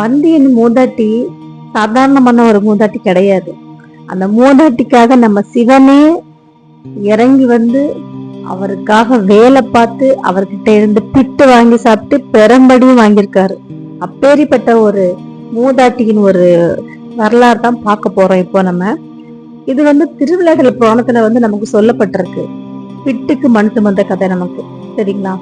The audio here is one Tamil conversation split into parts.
வந்தியின் மூதாட்டி சாதாரணமான ஒரு மூதாட்டி கிடையாது. அந்த மூதாட்டிக்காக நம்ம சிவனே இறங்கி வந்து அவருக்காக வேலை பார்த்து அவர்கிட்ட இருந்து பிட்டு வாங்கி சாப்பிட்டு பெரம்படியும் வாங்கியிருக்காரு. அப்பேரிப்பட்ட ஒரு மூதாட்டியின் ஒரு வரலாறு தான் பார்க்க போறோம் இப்போ நம்ம. இது வந்து திருவிளையாடல் புராணத்துல வந்து நமக்கு சொல்லப்பட்டிருக்கு. பிட்டுக்கு மண் சுமந்த கதை நமக்கு. சரிங்களா?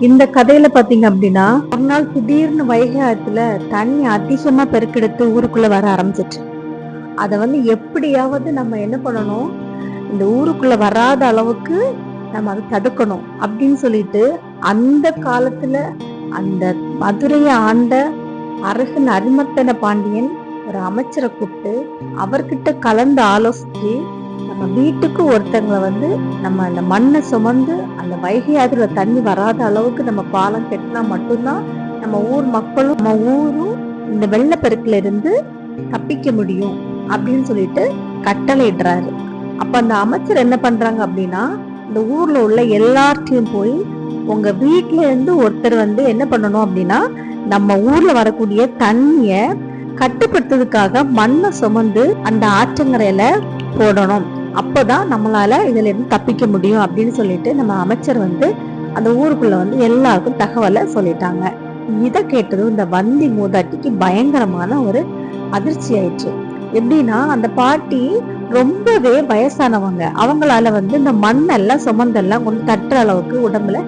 இந்த கதையில பாத்தீங்க அப்படின்னா ஒரு நாள் திடீர்னு வைகை ஆத்துல தண்ணி அதிகமா பெருக்கெடுத்து ஊருக்குள்ள வர ஆரம்பிச்சிச்சு அதை வந்து எப்படியாவது நம்ம என்ன பண்ணணும்? இந்த ஊருக்குள்ள வராத அளவுக்கு நம்ம அதை தடுக்கணும் அப்படின்னு சொல்லிட்டு அந்த காலத்துல அந்த மதுரையை ஆண்ட அரசன் அரிமர்த்தன பாண்டியன் ஒரு அமைச்சரை கூப்பிட்டு அவர்கிட்ட கலந்து ஆலோசிச்சு நம்ம வீட்டுக்கு ஒருத்தங்களை வந்து நம்ம அந்த மண்ணை சுமந்து அந்த வைகை ஆற்றுல தண்ணி வராத அளவுக்கு நம்ம பாலம் கட்டினா மட்டும்தான் நம்ம ஊர் மக்களும் நம்ம ஊரும் இந்த வெள்ளப்பெருக்குல இருந்து தப்பிக்க முடியும் அப்படின்னு சொல்லிட்டு கட்டளையிடுறாரு. அப்ப அந்த அமைச்சர் என்ன பண்றாங்க அப்படின்னா இந்த ஊர்ல உள்ள எல்லார்ட்டையும் போய் உங்க வீட்ல இருந்து ஒருத்தர் வந்து என்ன பண்ணணும் அப்படின்னா நம்ம ஊர்ல வரக்கூடிய தண்ணிய கட்டுப்படுத்துறதுக்காக மண்ணை சுமந்து அந்த ஆற்றங்கரையில போடணும். அப்போதான் நம்மளால இதுல இருந்து தப்பிக்க முடியும் அப்படின்னு சொல்லிட்டு நம்ம அமைச்சர் வந்து அந்த ஊருக்குள்ள வந்து எல்லாருக்கும் தகவலை சொல்லிட்டாங்க. இதை கேட்டதும் இந்த வந்தி மூதாட்டிக்கு பயங்கரமான ஒரு அதிர்ச்சி ஆயிடுச்சு. எப்படின்னா அந்த பாட்டி ரொம்பவே வயசானவங்க. அவங்களால வந்து இந்த மண்ணெல்லாம் சுமந்தெல்லாம் கொண்டு தட்டுற அளவுக்கு உடம்புல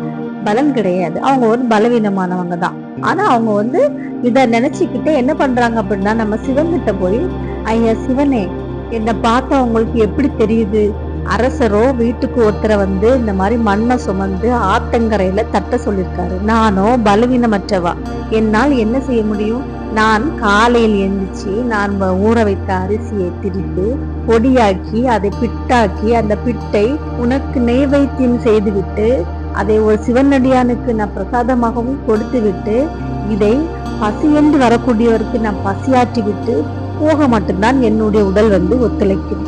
பலன் கிடையாது. அவங்க ஒரு பலவீனமானவங்க தான். ஆனா அவங்க வந்து இதை நினைச்சுக்கிட்டு என்ன பண்றாங்க அப்படின்னா நம்ம சிவன்கிட்ட போய் ஐயா சிவனே என்னை பார்த்தா உங்களுக்கு எப்படி தெரியுது? அரசரோ வீட்டுக்கு ஒருத்தரை வந்து இந்த மாதிரி மண்ணை சுமந்து ஆத்தங்கரையில தட்ட சொல்லியிருக்காரு நானோ பலவீனமற்றவா? என்னால் என்ன செய்ய முடியும்? நான் காலையில் எழுந்திரிச்சு நான் ஊற வைத்த அரிசியை திரித்து பொடியாக்கி அதை பிட்டாக்கி அந்த பிட்டை உனக்கு நெய்வைத்தியம் செய்துவிட்டு அதை ஒரு சிவனடியானுக்கு நான் பிரசாதமாகவும் கொடுத்து விட்டு இதை என்று வரக்கூடியவருக்கு நான் பசியாற்றி விட்டு போக மட்டும்தான் என்னுடைய உடல் வந்து ஒத்துழைக்கும்.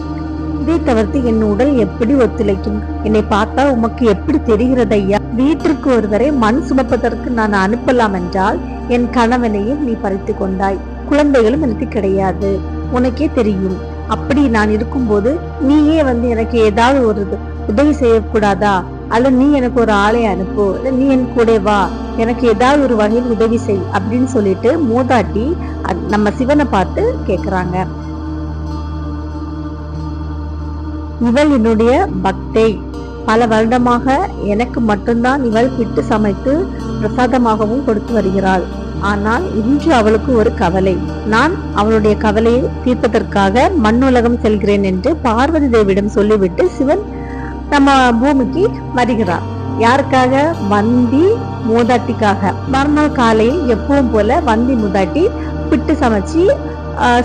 இதை தவிர்த்து என் உடல் எப்படி ஒத்துழைக்கும்? என்னை பார்த்தா உமக்கு எப்படி தெரிகிறது ஐயா? வீட்டிற்கு ஒருவரை மண் சுமப்பதற்கு நான் அனுப்பலாம் என்றால் என் கணவனையும் நீ பறித்து கொண்டாய். குழந்தைகளும் எனக்கு கிடையாது. உனக்கே தெரியும். அப்படி நான் இருக்கும்போது நீயே வந்து எனக்கு ஏதாவது ஒரு உதவி செய்யக்கூடாதா? அல்ல நீ எனக்கு ஒரு ஆளை அனுப்பு. இல்ல நீ என் கூட வா. எனக்கு ஏதாவது ஒரு வகையில் உதவி செய் அப்படின்னு சொல்லிட்டு மூதாட்டி நம்ம சிவனை பார்த்து கேட்குறாங்க இவள் என்னுடைய பக்தை. பல வருடமாக எனக்கு மட்டும்தான் இவள் பிட்டு சமைத்து பிரசாதமாகவும் கொடுத்து வருகிறாள். ஆனால் இன்று அவளுக்கு ஒரு கவலை. நான் அவளுடைய கவலையை தீர்ப்பதற்காக மண்ணுலகம் செல்கிறேன் என்று பார்வதி தேவியிடம் சொல்லிவிட்டு சிவன் நம்ம பூமிக்கு வருகிறார். யாருக்காக? வந்தி மூதாட்டிக்காக. மறுநாள் காலையில் எப்பவும் போல வந்தி மூதாட்டி பிட்டு சமைச்சு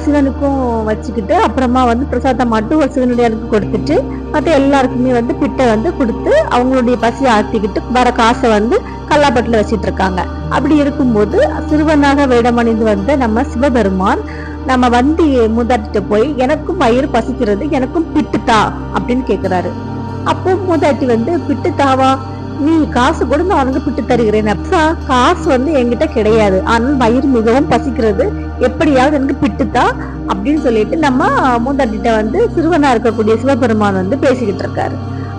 சிவனுக்கும் வச்சுக்கிட்டு அப்புறமா வந்து பிரசாதம் மட்டும் ஒரு சிவனுடையாருக்கு கொடுத்துட்டு மற்ற எல்லாருக்குமே வந்து பிட்டை வந்து கொடுத்து அவங்களுடைய பசியை ஆத்திக்கிட்டு வர காசை வந்து கல்லாப்பட்டில் வச்சிட்டு இருக்காங்க. அப்படி இருக்கும்போது சிறுவனாக வேடமணிந்து வந்த நம்ம சிவபெருமான் நம்ம வந்து மூதாட்டிட்ட போய் எனக்கும் வயிறு பசிக்கிறது எனக்கும் பிட்டுத்தா அப்படின்னு கேட்குறாரு அப்போ மூதாட்டி வந்து பிட்டு தாவா நீ காசு கூட நான் உனக்கு பிட்டு தருகிறேன். அப்பா காசு வந்து என்கிட்ட கிடையாது. ஆனால் வயிறு மிகவும் பசிக்கிறது. எப்படியாவது எனக்கு பிட்டுத்தா அப்படின்னு சொல்லிட்டு நம்ம மூதாட்டிகிட்ட வந்து சிறுவனா இருக்கக்கூடிய சிவபெருமான் வந்து பேசிக்கிட்டு இருக்காரு.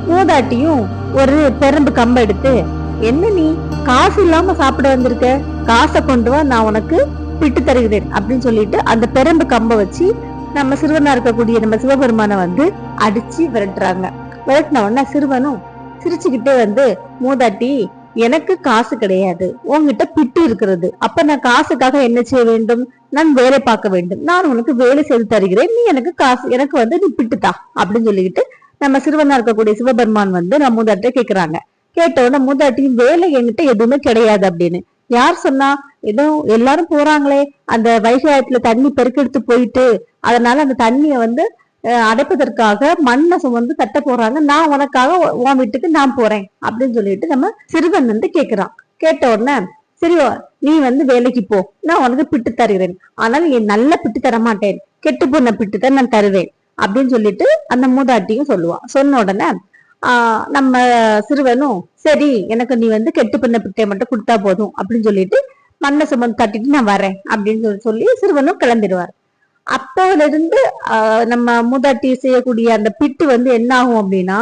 மூதாட்டியும் ஒரு பெரும்பு கம்பை எடுத்து என்ன நீ காசு இல்லாம சாப்பிட வந்திருக்க? காசை கொண்டு வா நான் உனக்கு பிட்டு தருகிறேன். அப்படின்னு சொல்லிட்டு அந்த பெரும்பு கம்பை வச்சு நம்ம சிறுவனா இருக்கக்கூடிய நம்ம சிவபெருமானை வந்து அடிச்சு விரட்டுறாங்க. விரட்டின உடனே சிறுவனும் சிரிச்சுக்கிட்டே வந்து மூதாட்டி எனக்கு காசு கிடையாது. உன்கிட்ட பிட்டு இருக்கிறது. அப்ப நான் காசுக்காக என்ன செய்ய வேண்டும்? நான் வேலை பார்க்க வேண்டும். நான் உனக்கு வேலை செய்து தருகிறேன். நீ எனக்கு காசு எனக்கு வந்து நீ பிட்டுத்தா அப்படின்னு சொல்லிக்கிட்டு நம்ம சிறுவனா இருக்கக்கூடிய சிவபெருமான் வந்து நம்ம மூதாட்டிய கேக்குறாங்க. கேட்ட உடனே வேலை என்கிட்ட எதுவுமே கிடையாது அப்படின்னு. யார் சொன்னா ஏதோ எல்லாரும் போறாங்களே. அந்த வைகாயத்துல தண்ணி பெருக்கெடுத்து போயிட்டு அதனால அந்த தண்ணிய வந்து அடைப்பதற்காக மண்ணை சுமந்து தட்ட போறாங்க. நான் உனக்காக உன் வீட்டுக்கு நான் போறேன். அப்படின்னு சொல்லிட்டு நம்ம சிறுவன் வந்து கேக்குறான். கேட்ட உடனே சரி நீ வந்து வேலைக்கு போ. நான் உனக்கு பிட்டு தருகிறேன். ஆனால் என் நல்ல பிட்டு தர மாட்டேன். கெட்டு போன பிட்டு தான் நான் தருவேன். அப்படின்னு சொல்லிட்டு அந்த மூதாட்டியும் சொல்லுவான் சொன்ன உடனே ஆஹ் நம்ம சிறுவனும் சரி எனக்கு நீ வந்து கெட்டு பண்ண பிட்டை மட்டும் கொடுத்தா போதும். அப்படின்னு சொல்லிட்டு மண்ணை சுமந்து தட்டிட்டு நான் வரேன் அப்படின்னு சொல்லி சொல்லி சிறுவனும் கிளம்பிடுவார். அப்போல நம்ம மூதாட்டி செய்யக்கூடிய அந்த பிட்டு வந்து என்ன ஆகும் அப்படின்னா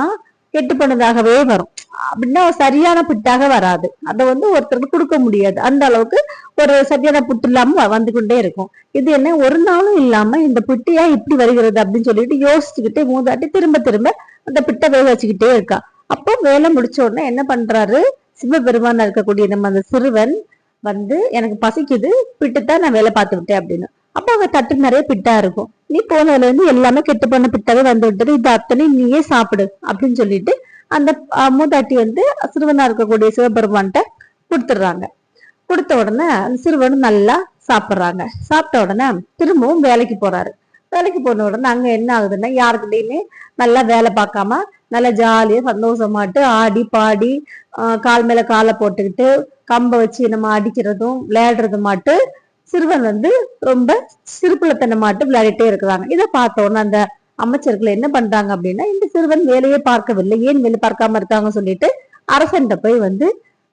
கெட்டு போனதாகவே வரும். அப்படின்னா சரியான புட்டாக வராது. அதை வந்து ஒருத்தருக்கு கொடுக்க முடியாது. அந்த அளவுக்கு ஒரு சரியான புட்டு இல்லாம வந்து கொண்டே இருக்கும். இது என்ன ஒரு நாளும் இல்லாம இந்த புட்டியா இப்படி வருகிறது அப்படின்னு சொல்லிட்டு யோசிச்சுக்கிட்டே மூதாட்டி திரும்ப திரும்ப அந்த பிட்டை வேக வச்சுக்கிட்டே இருக்கா. அப்போ வேலை முடிச்ச உடனே என்ன பண்றாரு? சிவபெருமான இருக்கக்கூடிய நம்ம அந்த சிறுவன் வந்து எனக்கு பசிக்குது பிட்டு தான் நான் வேலை பார்த்து விட்டேன் அப்படின்னு. அப்போ அவங்க தட்டு நிறைய பிட்டா இருக்கும். நீ போனதுல இருந்து எல்லாமே கெட்டு போன பிட்டாவே வந்து விட்டது. இது அத்தனை நீயே சாப்பிடு அப்படின்னு சொல்லிட்டு அந்த மூதாட்டி வந்து சிறுவனா இருக்கக்கூடிய சிவபெருமான்கிட்ட கொடுத்துடுறாங்க. கொடுத்த உடனே அந்த சிறுவனும் நல்லா சாப்பிட்றாங்க. சாப்பிட்ட உடனே திரும்பவும் வேலைக்கு போறாரு. வேலைக்கு போன உடனே அங்க என்ன ஆகுதுன்னா யாருக்கிட்டையுமே நல்லா வேலை பார்க்காம நல்லா ஜாலியா சந்தோஷமாட்டு ஆடி பாடி கால் மேல காலை போட்டுக்கிட்டு கம்பை வச்சு நம்ம அடிக்கிறதும் விளையாடுறது மாட்டு சிறுவன் வந்து ரொம்ப சிறுப்புலத்தனமாட்டு விளையாடிட்டே இருக்கிறாங்க. இதை பார்த்த உடனே அந்த அமைச்சர்கள் என்ன பண்றாங்க அப்படின்னா இந்த சிறுவன் வேலையே பார்க்கவில்லை ஏன் வேலை பார்க்காம இருக்காங்க சொல்லிட்டு அரசன்ட்ட போய் வந்து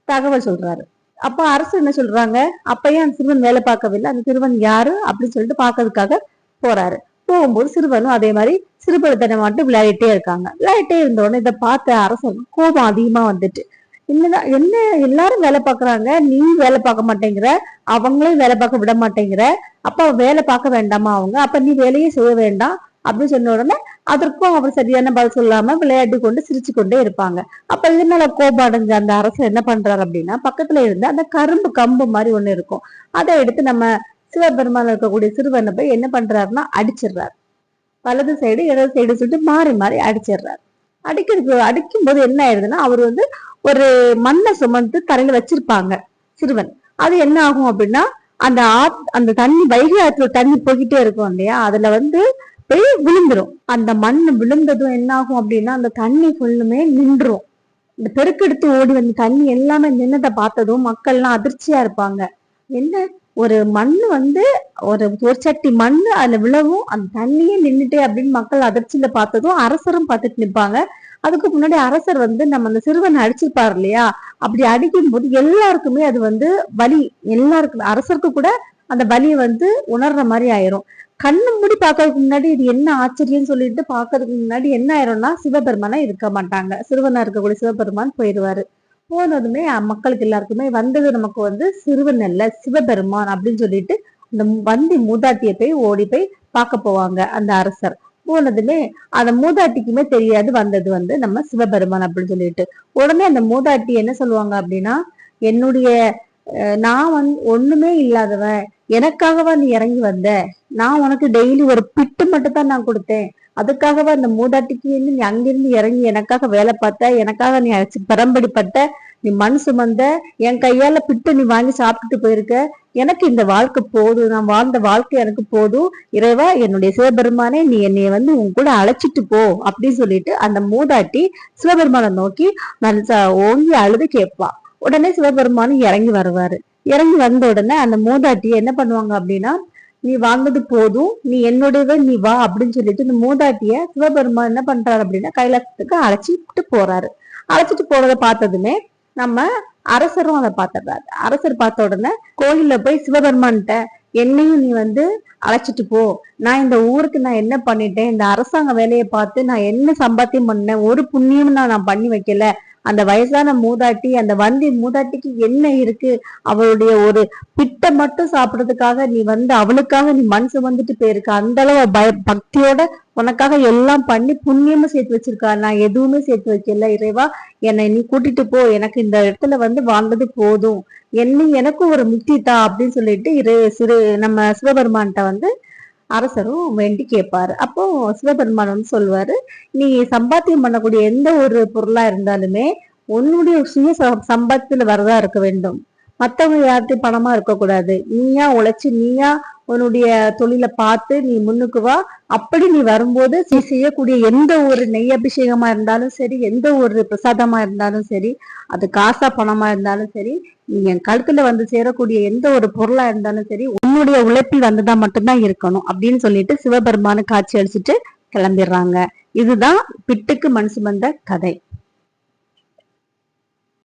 தகவல் சொல்றாரு. அப்ப அரசு என்ன சொல்றாங்க? அப்பயும் அந்த சிறுவன் வேலை பார்க்கவில்லை? அந்த சிறுவன் யாரு? அப்படின்னு சொல்லிட்டு பார்க்கறதுக்காக போறாரு. போகும்போது சிறுவனும் அதே மாதிரி சிறுபடுத்தனமாட்டு விளையாடிட்டே இருக்காங்க. விளையாடிட்டே இருந்த உடனே இதை பார்த்த அரசன் கோபம் அதிகமா வந்துட்டு என்னதான் என்ன எல்லாரும் வேலை பார்க்குறாங்க நீ வேலை பார்க்க மாட்டேங்கிற அவங்களையும் வேலை பார்க்க விட மாட்டேங்கிற அப்போ வேலை பார்க்க வேண்டாமா அவங்க? அப்போ நீ வேலையே செய்ய வேண்டாம் அப்படின்னு சொன்ன உடனே அதற்கும் அவர் சரியான பதில் சொல்லாம விளையாட்டு கொண்டு சிரிச்சு கொண்டே இருப்பாங்க. அப்ப இதனால கோபம் அடைஞ்ச அந்த அரசு என்ன பண்றாரு அப்படின்னா பக்கத்துல இருந்து அந்த கரும்பு கம்பு மாதிரி ஒண்ணு இருக்கும். அதை எடுத்து நம்ம சிவபெருமான் இருக்கக்கூடிய சிறுவனை போய் என்ன பண்றாருன்னா அடிச்சிடுறாரு. வலது சைடு இடது சைடு சொல்லிட்டு மாறி மாறி அடிச்சிடுறாரு. அடிக்கிறதுக்கு அடிக்கும் போது என்ன ஆயிடுதுன்னா அவர் வந்து ஒரு மண்ணை சுமந்து தரையில வச்சிருப்பாங்க சிறுவன். அது என்ன ஆகும் அப்படின்னா அந்த ஆத் அந்த தண்ணி வைகை ஆத்துல தண்ணி போய்கிட்டே இருக்கும் இல்லையா? அதுல வந்து போய் விழுந்துரும். அந்த மண் விழுந்ததும் என்ன ஆகும் அப்படின்னா அந்த தண்ணி ஃபுல்லுமே நின்றும் இந்த பெருக்கெடுத்து ஓடி வந்த தண்ணி எல்லாமே நின்னதை பார்த்ததும் மக்கள்லாம் அதிர்ச்சியா இருப்பாங்க. என்ன? ஒரு மண் வந்து ஒரு ஒரு சட்டி மண் அதுல விழவும் அந்த தண்ணியே நின்றுட்டே அப்படின்னு மக்கள் அதிர்ச்சியில பார்த்ததும் அரசரும் பார்த்துட்டு நிற்பாங்க. அதுக்கு முன்னாடி அரசர் வந்து நம்ம அந்த சிறுவனை அடிச்சிருப்பாரு இல்லையா? அப்படி அடிக்கும் போது எல்லாருக்குமே அது வந்து வலி. எல்லாருக்கும் அரசருக்கு கூட அந்த வலியை வந்து உணர்ற மாதிரி ஆயிரும். கண்ணு மூடி பார்க்கறதுக்கு முன்னாடி இது என்ன ஆச்சரியம்னு சொல்லிட்டு பார்க்கறதுக்கு முன்னாடி என்ன ஆயிரும்னா சிவபெருமானா இருக்க மாட்டாங்க. சிறுவனா இருக்கக்கூடிய சிவபெருமான் போயிடுவாரு. போனதுமே மக்களுக்கு எல்லாருக்குமே வந்தது நமக்கு வந்து சிறுவன் அல்ல சிவபெருமான் அப்படின்னு சொல்லிட்டு அந்த வந்தி மூதாட்டியை போய் ஓடி போய் பார்க்க போவாங்க அந்த அரசர். போனதுமே அந்த மூதாட்டிக்குமே தெரியாது வந்தது வந்து நம்ம சிவபெருமான் அப்படின்னு சொல்லிட்டு. உடனே அந்த மூதாட்டி என்ன சொல்லுவாங்க அப்படின்னா என்னுடைய நான் வந்து ஒண்ணுமே இல்லாதவன். எனக்காகவா நீ இறங்கி வந்த? நான் உனக்கு டெய்லி ஒரு பிட்டு மட்டும் தான் நான் கொடுத்தேன். அதுக்காகவா அந்த மூதாட்டிக்கு வந்து நீ அங்கிருந்து இறங்கி எனக்காக வேலை பார்த்த? எனக்காக நீ அழைச்சு பரம்படிப்பட்ட? நீ மனசு சுமந்த? என் கையால பிட்டு நீ வாங்கி சாப்பிட்டுட்டு போயிருக்க? எனக்கு இந்த வாழ்க்கை போதும். நான் வாழ்ந்த வாழ்க்கை எனக்கு போதும். இறைவா என்னுடைய சிவபெருமானே நீ என்னைய வந்து உன் கூட அழைச்சிட்டு போ அப்படின்னு சொல்லிட்டு அந்த மூதாட்டி சிவபெருமானை நோக்கி நல்லா ஓங்கி அழுது கேட்பா. உடனே சிவபெருமானும் இறங்கி வருவாரு. இறங்கி வந்த உடனே அந்த மூதாட்டி என்ன பண்ணுவாங்க அப்படின்னா நீ வாங்கது போதும் நீ என்னுடையவே நீ வா அப்படின்னு சொல்லிட்டு இந்த மூதாட்டிய சிவபெருமான் என்ன பண்றாரு அப்படின்னா கைலாசத்துக்கு அழைச்சிட்டு போறாரு. அழைச்சிட்டு போறத பார்த்ததுமே நம்ம அரசரும் அதை பார்த்துடுறாரு. அரசர் பார்த்த உடனே கோயில்ல போய் சிவபெருமான்கிட்ட என்னையும் நீ வந்து அழைச்சிட்டு போ. நான் இந்த ஊருக்கு நான் என்ன பண்ணிட்டேன்? இந்த அரசாங்க வேலையை பார்த்து நான் என்ன சம்பாத்தியம் பண்ணேன்? ஒரு புண்ணியம் நான் நான் பண்ணி வைக்கல. அந்த வயசான மூதாட்டி அந்த வந்தி மூதாட்டிக்கு என்ன இருக்கு? அவளுடைய ஒரு பிட்டை மட்டும் சாப்பிட்றதுக்காக நீ வந்து அவளுக்காக நீ மண் சுமந்துட்டு போயிருக்க. அந்த அளவு பய பக்தியோட உனக்காக எல்லாம் பண்ணி புண்ணியமும் சேர்த்து வச்சிருக்கா. நான் எதுவுமே சேர்த்து வைக்கல. இறைவா என்னை நீ கூட்டிட்டு போ. எனக்கு இந்த இடத்துல வந்து வாழ்ந்தது போதும். என்ன எனக்கும் ஒரு முக்தி தா அப்படின்னு சொல்லிட்டு இரு சிறு நம்ம சிவபெருமான்கிட்ட வந்து அரசரும் வேண்டி கேட்பாரு. அப்போ சிவபெருமான் வந்து சொல்லுவாரு நீ சம்பாத்தியம் பண்ணக்கூடிய எந்த ஒரு பொருளா இருந்தாலுமே உன்னுடைய சுய ச- சம்பாத்தியத்துல வரதா இருக்க வேண்டும். மத்தவங்க யார்கிட்டயும் பணமா இருக்கக்கூடாது. நீயா உழைச்சு நீயா உன்னுடைய தொழிலை பார்த்து நீ முன்னுக்கு வா. அப்படி நீ வரும்போது நீ செய்யக்கூடிய எந்த ஒரு நெய் அபிஷேகமா இருந்தாலும் சரி எந்த ஒரு பிரசாதமா இருந்தாலும் சரி அது காசா பணமா இருந்தாலும் சரி நீ என் கழுத்துல வந்து சேரக்கூடிய எந்த ஒரு பொருளா இருந்தாலும் சரி தன்னுடைய உழைப்பில் வந்ததா மட்டும்தான் இருக்கணும் அப்படின்னு சொல்லிட்டு சிவபெருமானு காட்சி அளிச்சுட்டு கிளம்பிடுறாங்க. இதுதான் பிட்டுக்கு மண் சுமந்த கதை.